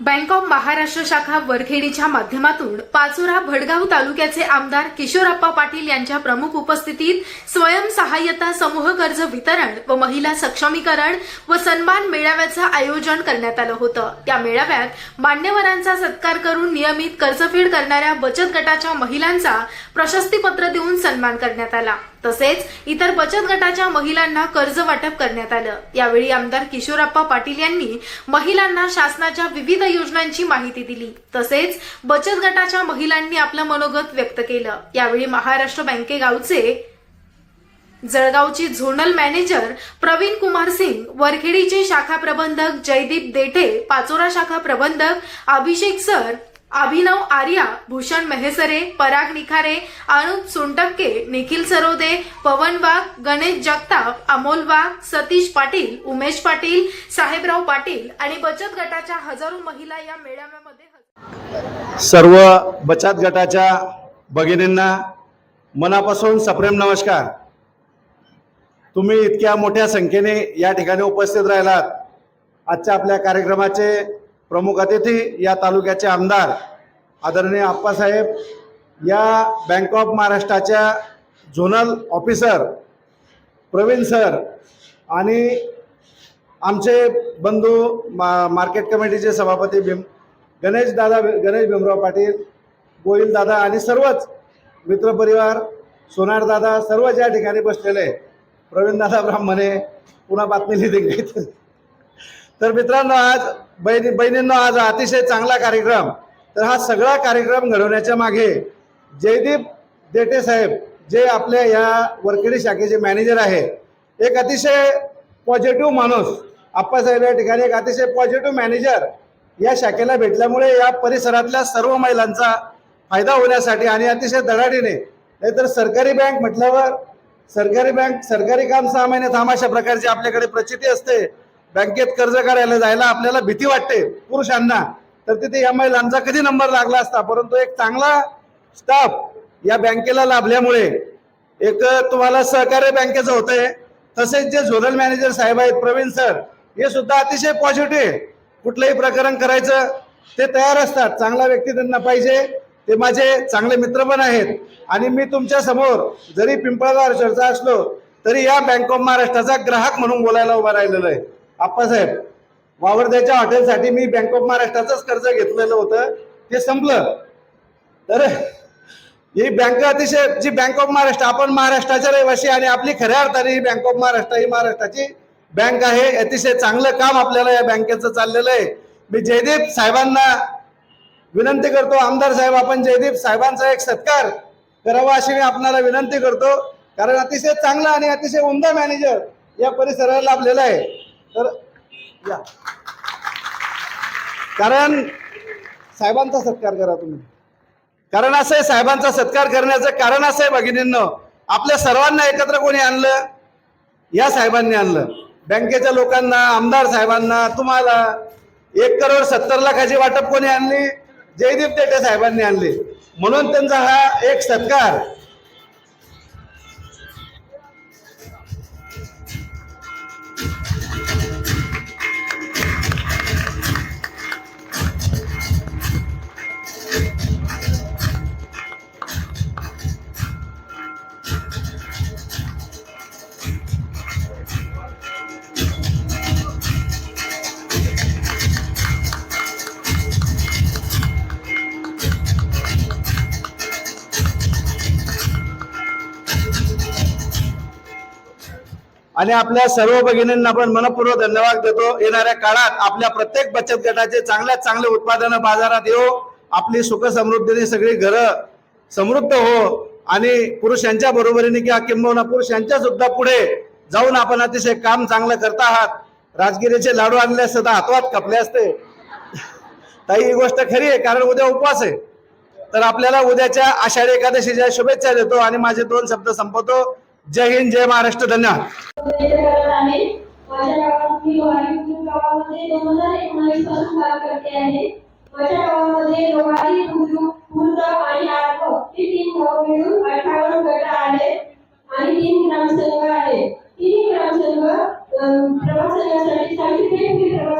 Bank of Maharashtra शाखा वरखेडीच्या माध्यमातून पाचोरा भडगाव तालुक्याचे आमदार किशोरप्पा पाटील यांच्या प्रमुख उपस्थितीत स्वयंसहाय्यता समूह कर्ज वितरण व महिला सक्षमीकरण व सन्मान मेळाव्याचं आयोजन करण्यात आलं होतं. त्या मेळाव्यात मान्यवरांचा सत्कार करून नियमित कर्जफेड करणाऱ्या बचत गटाच्या महिलांचा प्रशस्तीपत्र देऊन सन्मान करण्यात आला. तसेच इतर बचत गटाच्या महिलांना कर्ज वाटप करण्यात आलं. यावेळी आमदार किशोरप्पा पाटील यांनी महिलांना शासनाच्या विविध योजनांची माहिती दिली. तसेच बचत गटाच्या महिलांनी आपलं मनोगत व्यक्त केलं. यावेळी महाराष्ट्र बँके गावचे जळगावचे झोनल मॅनेजर प्रवीण कुमार सिंग वरखेडीचे शाखा प्रबंधक जयदीप देठे पाचोरा शाखा प्रबंधक अभिषेक सर अभिनव आर्या भूषण मेहसरे पराग निखारे अनुप सोनटक्के निखिल सरोदे पवन वाघ गणेश जगताप अमोल वाघ सतीश पाटील उमेश पाटील साहेबराव पाटील आणि बचत गटाच्या हजारो महिला या मेळाव्यामध्ये सर्व बचत गटाच्या भगिनींना मनापासून सप्रेम नमस्कार. तुम्ही इतक्या मोठ्या संख्येने या ठिकाणी उपस्थित राहिलात. आजच्या आपल्या कार्यक्रमाचे प्रमुख अतिथी या तालुक्याचे आमदार आदरणीय आप्पासाहेब या बँक ऑफ महाराष्ट्राच्या झोनल ऑफिसर प्रवीण सर आणि आमचे बंधू मा मार्केट कमिटीचे सभापती भीम गणेश दादा गणेश भीमराव पाटील गोविंद दादा आणि सर्वच मित्रपरिवार सोनार दादा सर्व ज्या ठिकाणी बसलेले प्रवीण दादा ब्राह्मणे पुन्हा बातमी लिहिली तर मित्रांनो आज बहिणी बहिणींनो आज अतिशय चांगला कार्यक्रम. तर हा सगळा कार्यक्रम घडवण्याच्या मागे जयदीप देटे साहेब जे आपल्या या वरखेडी शाखेचे मॅनेजर आहे एक अतिशय पॉझिटिव्ह माणूस. आप्पासाहेब या ठिकाणी एक अतिशय पॉझिटिव्ह मॅनेजर या शाखेला भेटल्यामुळे या परिसरातल्या सर्व महिलांचा फायदा होण्यासाठी आणि अतिशय धडाडीने नाहीतर सरकारी बँक म्हटल्यावर सरकारी बँक सरकारी काम सहा महिने थांब अशा प्रकारची आपल्याकडे प्रचिती असते. बँकेत कर्ज काढायला जायला आपल्याला भीती वाटते पुरुषांना. तर तिथे या महिलांचा कधी नंबर लागला असता? परंतु एक चांगला स्टाफ या बँकेला लाभल्यामुळे एक तुम्हाला सहकार्य बँकेचं होतंय. तसेच जे झोनल मॅनेजर साहेब आहेत प्रवीण सर हे सुद्धा अतिशय पॉझिटिव्ह आहे. कुठलंही प्रकरण करायचं ते तयार असतात. चांगला व्यक्ती त्यांना पाहिजे. ते माझे चांगले मित्र पण आहेत. आणि मी तुमच्यासमोर जरी पिंपळगाव चर्चा असलो तरी या बँक ऑफ महाराष्ट्राचा ग्राहक म्हणून बोलायला उभा राहिलेलो आहे. आप्पासाहेब वावरद्याच्या हॉटेलसाठी मी बँक ऑफ महाराष्ट्राचंच कर्ज घेतलेलं होतं. ते संपलं. तर ही बँक अतिशय जी बँक ऑफ महाराष्ट्र आपण महाराष्ट्राच्या रहिवासी आणि आपली खऱ्या अर्थाने ही बँक ऑफ महाराष्ट्र ही महाराष्ट्राची बँक आहे. अतिशय चांगलं काम आपल्याला या बँकेचं चाललेलं आहे. मी जयदीप साहेबांना विनंती करतो आमदार साहेब आपण जयदीप साहेबांचा एक सत्कार करावा अशी मी आपणाला विनंती करतो. कारण अतिशय चांगला आणि अतिशय उमदा मॅनेजर या परिसराला लाभलेला आहे. तर या. कारण साहेबांचा सत्कार करा तुम्ही. कारण असं आहे साहेबांचा सत्कार करण्याचं कारण असं आहे भगिनींनो. आपल्या सर्वांना एकत्र कोणी आणलं? या साहेबांनी आणलं. बँकेच्या लोकांना आमदार साहेबांना तुम्हाला. एक करोड सत्तर लाखाची वाटप कोणी आणली? जयदीप तेटे साहेबांनी आणली. म्हणून त्यांचा हा एक सत्कार. आणि आपल्या सर्व भगिनींना पण मनपूर्वक धन्यवाद देतो. येणाऱ्या काळात आपल्या प्रत्येक बचत गटाचे चांगल्यात चांगले उत्पादनं बाजारात येऊ आपली सुख समृद्धीने सगळी घरं समृद्ध हो. आणि पुरुषांच्या बरोबरीने किंवा किंबहुना पुरुषांच्या सुद्धा पुढे जाऊन आपण अतिशय काम चांगलं करता आहात. राजगिरीचे लाडू आणले असते तर हातवात कपले असते. ताई ही गोष्ट खरी आहे कारण उद्या उपवास आहे. तर आपल्याला उद्याच्या आषाढी एकादशीच्या शुभेच्छा देतो आणि माझे दोन शब्द संपवतो. जय हिंद जय महाराष्ट्र धन्यवाद. आहे. माझ्या गावात मी लोहारी गावामध्ये दोन हजार एकोणावीसपासून काम करते आहे. माझ्या गावामध्ये लोहारी बुद्रुक आणि आडगाव हे तीन गाव मिळून अठ्ठावन्न गट आहेत आणि तीन ग्रामसंघ आहेत. तिन्ही ग्रामसंघ प्रवास संघासाठी सर्टिफिकेट प्रवास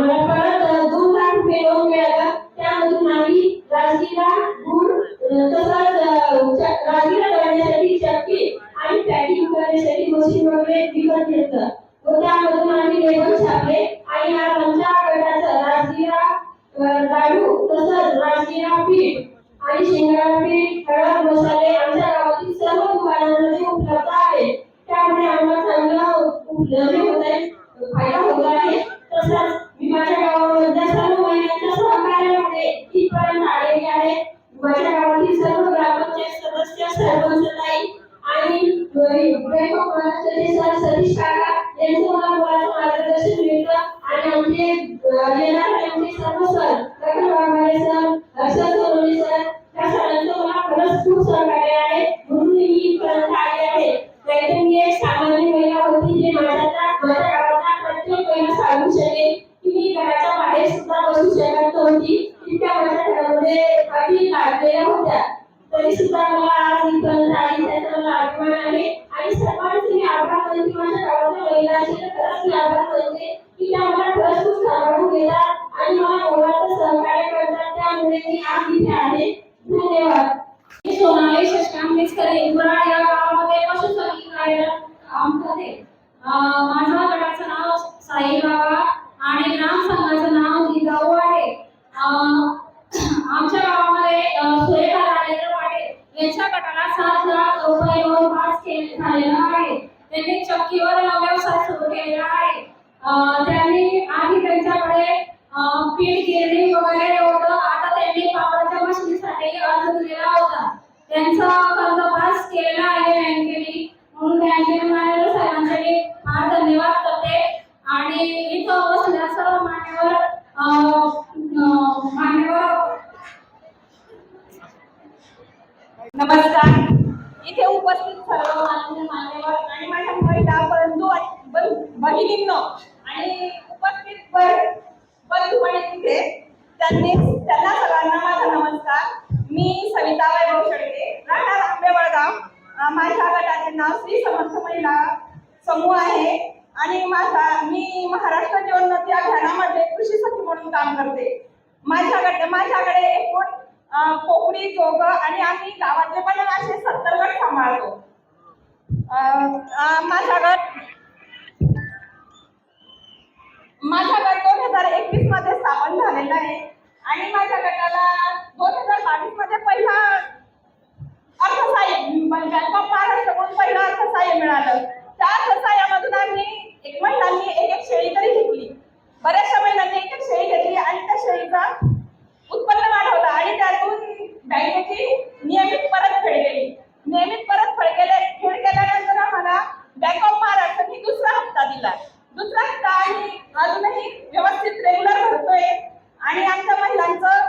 आम्हाला परत गुण काढून मिळवून मिळाला. त्यामधून आम्ही राजगीरा गुण तसंच राजकीला करण्यासाठी चक्की आणि पॅकिंग करण्यासाठी मशीन वगैरे विकत घेतलं. व त्यामधून आम्ही लेबल छापले आणि आज आमच्या गटाचं राजकीला लाडू तसंच राजगीरा पीठ आणि शेंगा पीठ हळद मसाले आहे माझ्या गावातील सर्व ग्रामपंचायत सदस्य सरपंच ताई आणि ब्रह्मपुराचे सर सतीश काका यांचं मला मुलाचं मार्गदर्शन मिळतं. आणि आमचे येणार आमचे सर्व sir Raghunath Waghmare sir Harshad Sonawane sir या सरांचं मला खरंच खूप सहकार्य आहे. त्यांनी आधी त्यांच्याकडे अं, पीठ गिरणी वगैरे होतं. आता त्यांनी पापडाच्या मशिनीसाठी अर्ज दिलेला होता. त्यांचा कर्ज पास केलेला आहे बँकेने. म्हणून बँकेने मॅनेजर साहेबांसाठी फार धन्यवाद करते. आणि इथं बसल्या सर्व मान्यवर मान्यवर नमस्कार. इथे उपस्थित सर्व मान्य मान्यवर आणि माझ्या महिला बंधू आणि भगिनींनो आणि उपस्थित बर- बंधू आणि तिथे त्यांनी त्यांना सर्वांना माझा नमस्कार. मी सविता वैभव शेळके राहणार आंबे वडगाव. माझ्या गटाचे नाव श्री समर्थ महिला समूह आहे. आणि माझा मी महाराष्ट्र जीवनोन्नती अभियानामध्ये कृषी सखी म्हणून काम करते. माझ्याकडे माझ्याकडे एकूण कोकणी जोग आणि आम्ही गावातले पण असे सत्तर गट सांभाळतो. माझा गट माझा गट दोन हजार एकवीसमध्ये स्थापन झालेला आहे. आणि माझ्या गटाला दोन हजार बावीसमध्ये पहिला अर्थसहाय्य बँक ऑफ महाराष्ट्रकडून पहिलं अर्थसहाय्य मिळालं त्या अर्थसहाय्यामधून आम्ही एक महिलांनी एक एक शेळी तरी घेतली. बऱ्याचशा महिलांनी एक एक शेळी घेतली आणि त्या शेळीचा उत्पन्न वाढवलं आणि त्यातून बँकेची नियमित परतफेड केली नियमित परतफेड केले फेड केल्यानंतर आम्हाला बँक ऑफ महाराष्ट्रने दुसरा हप्ता दिला दुसरा हप्ता आम्ही अजूनही व्यवस्थित रेग्युलर भरतोय आणि आमच्या महिलांचं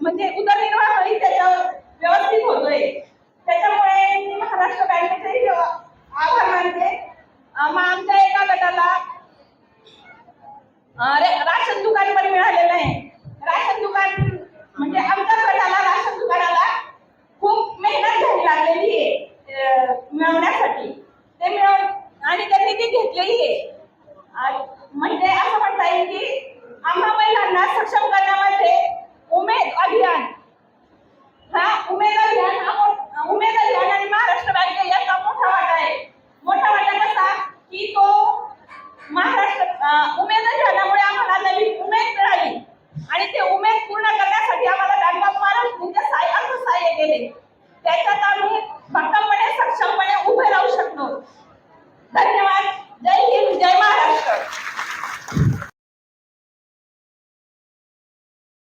म्हणजे उदरनिर्वाहही त्याच्यावर व्यवस्थित होतोय त्याच्यामुळे मी महाराष्ट्र बँकेचेही आभार मानते अं, मग आमच्या एका गटाला अं, रे- राशन दुकान पण मिळालेलं आहे राशन दुकान म्हणजे आमच्या गटाला राशन दुकानाला खूप मेहनत घ्यावी लागलेली आहे अं, मिळवण्यासाठी ते मिळव आणि त्यांनी ती घेतलेली आहे. म्हणजे असं म्हणता येईल की आम्हा महिलांना सक्षम करण्यामध्ये उमेद अभियान हा उमेद अभियान हा उमेद अभियान आणि महाराष्ट्र बँक याचा मोठा वाटा आहे. मोठा वाटा कसा? की तो महाराष्ट्र उमेद अभियानामुळे